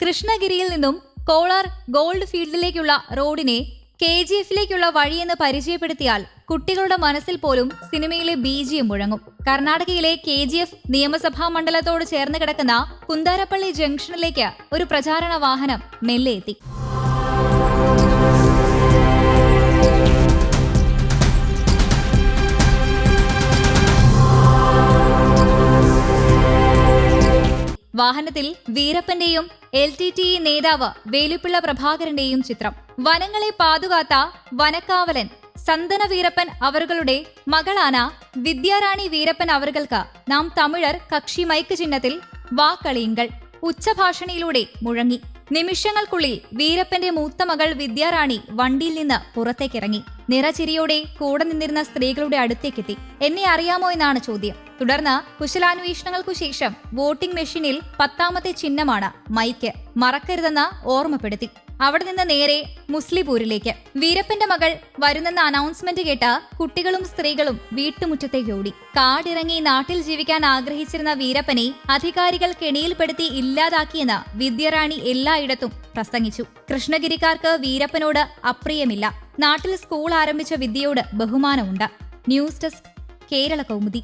കൃഷ്ണഗിരിയിൽ നിന്നും കോളാർ ഗോൾഡ് ഫീൽഡിലേക്കുള്ള റോഡിനെ കെ ജി എഫിലേക്കുള്ള വഴിയെന്ന് പരിചയപ്പെടുത്തിയാൽ കുട്ടികളുടെ മനസ്സിൽ പോലും സിനിമയിലെ ബീജിയം മുഴങ്ങും. കർണാടകയിലെ കെ ജി എഫ് നിയമസഭാ മണ്ഡലത്തോട് ചേർന്ന് കിടക്കുന്ന കുന്താരപ്പള്ളി ജംഗ്ഷനിലേക്ക് ഒരു പ്രചാരണ വാഹനം മെല്ലെ എത്തി. വാഹനത്തിൽ വീരപ്പന്റെയും എൽ ടി ടി നേതാവ് വേലുപ്പിള്ള പ്രഭാകരന്റെയും ചിത്രം. വനങ്ങളെ പാതുകാത്ത വനക്കാവലൻ സന്തന വീരപ്പൻ അവരുടെ മകളാന വിദ്യാറാണി വീരപ്പൻ അവർക്ക് നാം തമിഴർ കക്ഷി മൈക്ക് ചിഹ്നത്തിൽ വാക്കളിയുങ്കൾ ഉച്ചഭാഷണിയിലൂടെ മുഴങ്ങി. നിമിഷങ്ങൾക്കുള്ളിൽ വീരപ്പന്റെ മൂത്ത മകൾ വിദ്യാറാണി വണ്ടിയിൽ നിന്ന് പുറത്തേക്കിറങ്ങി. നിറചിരിയോടെ കൂടെ നിന്നിരുന്ന സ്ത്രീകളുടെ അടുത്തേക്കെത്തി. എന്നെ അറിയാമോ? എന്നാണ് ചോദ്യം. തുടർന്ന് കുശലാന്വേഷണങ്ങൾക്കു ശേഷം വോട്ടിംഗ് മെഷീനിൽ പത്താമത്തെ ചിഹ്നമാണ് മൈക്ക്. മറക്കരുതെന്ന് ഓർമ്മപ്പെടുത്തി. അവിടെ നിന്ന് നേരെ മുസ്ലിപൂരിലേക്ക്. വീരപ്പന്റെ മകൾ വരുന്നെന്ന അനൗൺസ്മെന്റ് കേട്ട കുട്ടികളും സ്ത്രീകളും വീട്ടുമുറ്റത്തേക്ക് ഓടി. കാടിറങ്ങി നാട്ടിൽ ജീവിക്കാൻ ആഗ്രഹിച്ചിരുന്ന വീരപ്പനെ അധികാരികൾ കെണിയിൽപ്പെടുത്തി ഇല്ലാതാക്കിയെന്ന് വിദ്യറാണി എല്ലായിടത്തും പ്രസംഗിച്ചു. കൃഷ്ണഗിരിക്കാർക്ക് വീരപ്പനോട് അപ്രിയമില്ല. നാട്ടിൽ സ്കൂൾ ആരംഭിച്ച വിദ്യയോട് ബഹുമാനമുണ്ട്. News desk Kerala Kaumudi.